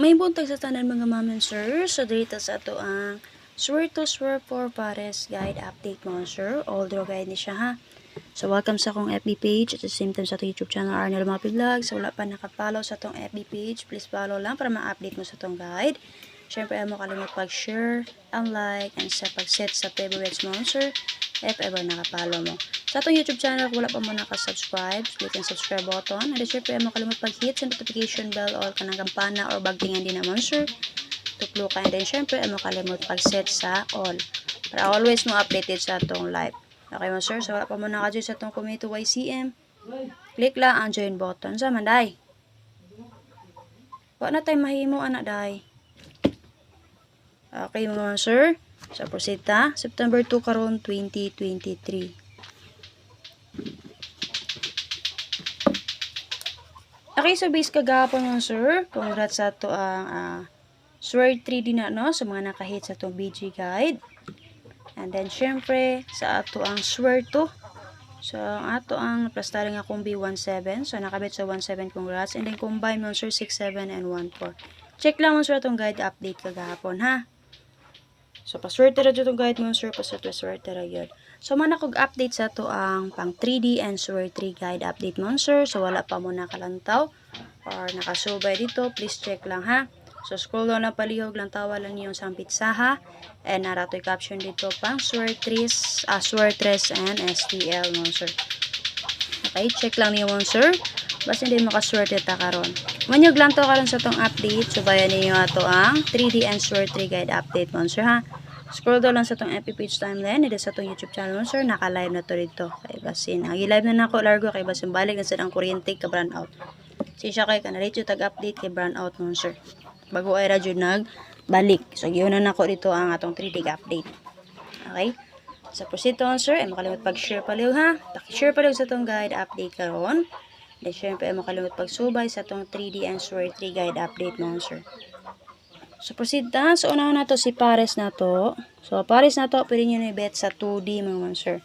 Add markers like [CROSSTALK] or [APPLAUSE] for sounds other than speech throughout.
May buntag sa tanan mga ma'am and sir. So, dito sa ato ang Swear to Swear for Pares Guide Update mo, sir. All draw guide ni siya, ha? So, welcome sa akong FB page at the same time sa atong YouTube channel, Arnel Mapi Vlog. So, wala pa nakapollow sa atong FB page, please follow lang para ma-update mo sa atong guide. Siyempre, mo kalimut pag-share, ang like, and sa pag-set sa favorites mo, sir. If ever nakapollow mo. Sa atong YouTube channel, kung wala pa mo nakasubscribe, click ang subscribe button. And syempre, mo kalimut pag-hit sa notification bell or kanang kampana or bagtingan din naman, sir tuklo ka. And then, syempre, ano kalimut pag-set sa all. Para always mo updated sa atong live. Okay mo, sir? So, wala pa mo naka-join sa atong community YCM. Click lang ang join button. Sa man, day? Wala na tayo mahimo, anak, day. Okay mga sir? So, proceed ta. September 2 karon 2023. Okay, so base kagapon mga sir. Congrats sa to ang ah, Sword 3 din na no sa mga nakahit sa itong BG guide. And then syempre sa ato ang Sword 2. So ato ang plastari nga kumbi 17. So nakabit sa 17 congrats. And then combine mo sir 67 and 14. Check lang mo sir itong guide update kagahapon ha. So paswerte ra itong guide mo sir paswerte swerte ra yun. So man kog update sa to ang pang 3D and Sword 3 guide update mo sir. So wala pa mo nakalantaw or nakasubay dito, please check lang ha. So, scroll down na palihog lang tawa lang yung sang pitsaha. And narato'y caption dito pang Swertres, uh, Swertres and STL mo, sir. Okay, check lang niyo mo, sir. Basta hindi makaswerte ta karon. Manyog lang to karon sa tong update. Subayan niyo ato ang 3D and Sword 3 guide update mo, sir, ha. Scroll down lang sa tong FB page timeline. Ito sa tong YouTube channel sir. Naka-live na to dito. Kay basin. Ang live na nako largo kay basin balik na sa ang kuryente ka brand out. Siya kay kanalito tag-update kay brand out mo, sir bago ay radyo nag balik. So, giunan ako dito ang atong 3D update. Okay? Sa proceed to sir, ay makalimut pag-share paliw ha. Pag-share paliw sa itong guide update karon. Then, syempre, ay makalimut pag-subay sa itong 3D and Sword 3 guide update mo, sir. So, proceed ta. So, unahan na to si Pares na to. So, Pares na to, pwede nyo na i-bet sa 2D, mga man, sir.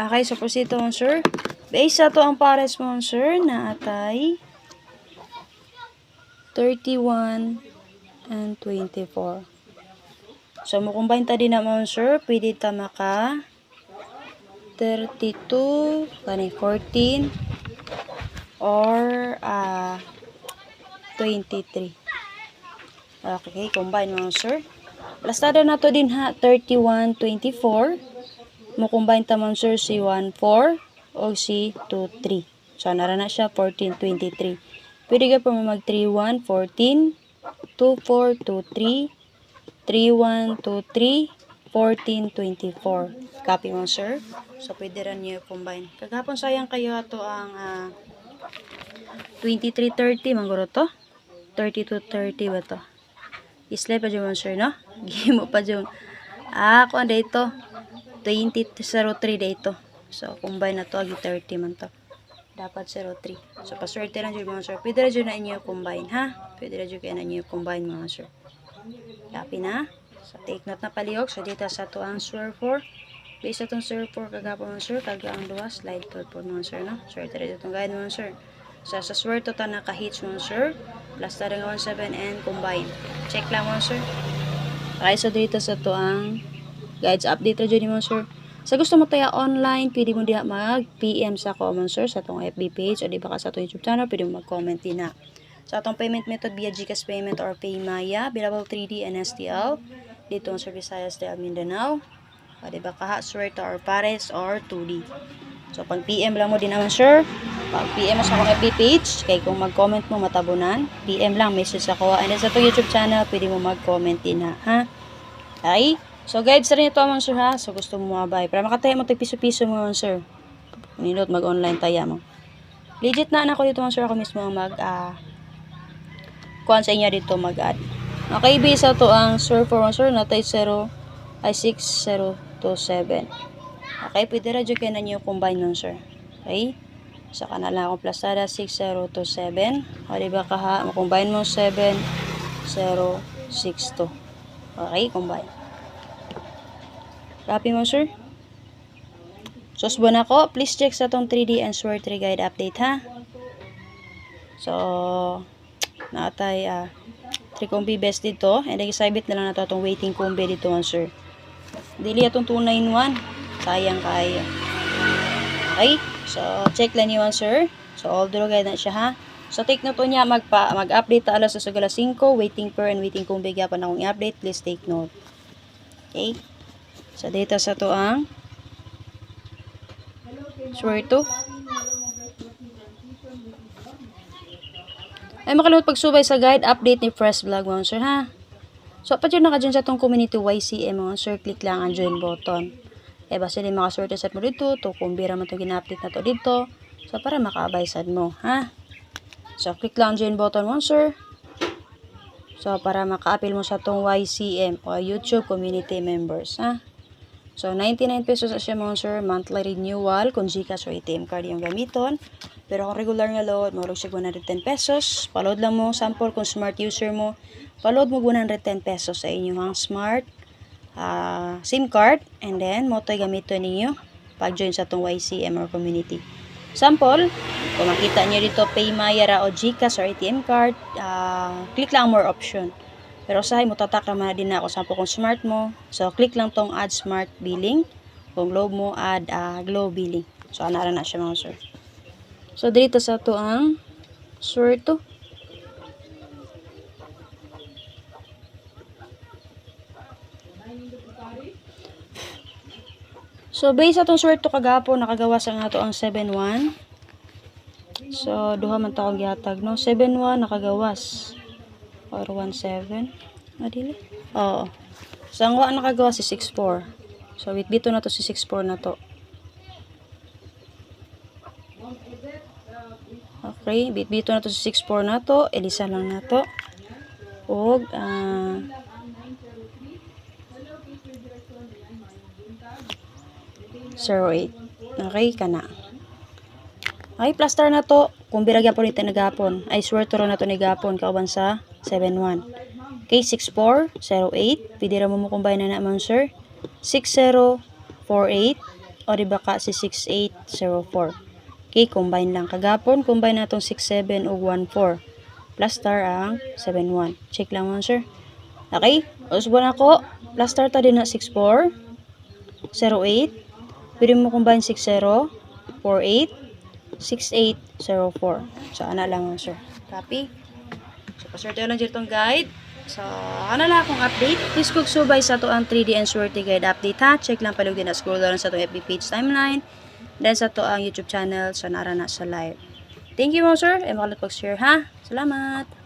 Okay, so proceed to, sir. Base sa to ang pares mo, sir, na atay 31 and 24. So, mo combine ta din naman, sir. Pwede ta maka 32, kani 14, or ah 23. Okay, combine mo, sir. Lastada na to din ha, 31, 24 mo combine tamang sir si 1, 4 o si 2, 3. So, nara na siya 14, 23. Pwede ka pa mo mag 3, 1, 14, 2, 4, 2, 3, 3, 1, 2, 3, 14, 24. Copy mo sir. So, pwede rin niyo combine. Kagapon sayang kayo ato ang uh, 23, 30. Mangguro to? 32, 30 ba to? Islay pa dyan sir, no? [LAUGHS] Gimo pa dyan. Ah, kung ano ito? 2003 dito. So, combine na to, agi 30 man to. Dapat 03. So, paswerte lang dyan mga sir. Pwede rin dyan na inyo combine, ha? Pwede rin dyan na inyo combine mga sir. Copy na. So, take note na palihog. So, dito sa to ang swear 4. Based itong swear 4, kagapa mga sir. Kaga ang duwa, slide 12 po mga sir, no? Swerte rin itong guide mga sir. So, sa swear to ta naka-hits mga sir. Plus ta rin 17 and combine. Check lang mga sir. Okay, so dito sa to ang guides update dyan mo sir sa gusto mo tayo online pwede mo diha mag PM sa comment sir sa atong FB page o di ba ka sa atong YouTube channel pwede mo mag comment din na. Sa atong payment method via GCash payment or Paymaya available 3D and STL dito sa Visayas de Mindanao. O di ba ka Suerte or Pares or 2D so pag PM lang mo din naman sir. Pag PM mo sa akong FB page kay kung mag-comment mo matabunan. PM lang message ako. And sa atong YouTube channel pwede mo mag-comment din na ha? Ay So guides rin ito mga sir ha. So gusto mo mabay. Para makataya mo piso-piso mo mga sir. Nindot mag-online taya mo. Legit na ako dito mga sir. Ako mismo mag uh, kuhan sa inyo dito mag-add. Okay, bisa to ang sir for mga sir. Natay 0 ay 6027. Okay, pwede ra dyan kayo na nyo combine nun, sir. Okay? So, kana lang akong plastada 6027. O, diba ka ha? Makombine mo 7062. Okay, combine. Copy mo, sir. So, subuan ako. Please check sa tong 3D and Sword 3 Guide update, ha? So, naatay, ah, 3 combi best dito. And nag-isabit na lang na to itong waiting combi dito, man, sir. Dili atong 291. Sayang kayo. Okay? So, check lang niyo, sir. So, all draw guide na siya, ha? So, take note niya, magpa, mag-update ta alas sa alas 5, waiting per and waiting kung bigya pa na akong i-update, please take note. Okay? So, dito sa to ang swear to. Ay, makalimut pagsubay sa guide, update ni Press Vlog, mga sir, ha? So, pa dyan naka dyan sa tong community YCM, mga sir, click lang ang join button. Eh, basta din makaswerte set mo dito, to kung bira mo itong gina-update na to dito. So, para maka-abay sad mo, ha? So, click lang ang join button mo, sir. So, para maka-appeal mo sa tong YCM o YouTube Community Members, ha? So, 99 pesos siya mga sir, monthly renewal, kung Gcash o ATM card yung gamiton. Pero kung regular nga load, marunong siya 110 pesos. Paload lang mo, sample kung smart user mo, paload mo 110 pesos sa inyong smart ah, SIM card. And then, mo ito'y gamiton ninyo pag-join sa itong YCM or community. Sample, kung makita nyo dito, Paymaya ra o Gcash or ATM card, ah, click lang more option. Pero usahay mo tatak naman na din ako sample kung smart mo. So click lang tong add smart billing. Kung globe mo add ah, globe billing. So ana ra na siya mga sir. So dito sa to ang sir. So based sa tong sir to kagapon nakagawa sa nga to ang 71. So duha man ta akong gihatag no. 71 nakagawas or 17 adili oo. So ang wa nakagawa si 64 so wait bito na to si 64 na to. Okay bit bito na to si 64 na to. Elisa lang na to. Og ah zero eight. Okay kana ay plaster na to. Kung biragyan po nito nagapon ay swear to na to ni gapon kauban sa 71 okay 6408 pwede ra mo mo combine na naman sir. 6048 o di ba ka si 6804 okay combine lang. Kagapon combine na tong 67 o 14 plus star ang 71 check lang mo sir. Okay usbo na ko plus star ta din na 64 08 pwede mo combine 60 48 6804. So, ana lang sir. Copy. So, paswerte lang dito guide. So, ano lang akong update. Please subay sa to ang 3D and Swerte Guide update ha. Check lang palug din na scroll down sa to FB page timeline. Then sa to ang YouTube channel. So, nara na sa live. Thank you mo, sir. E makalat pag-share ha. Salamat.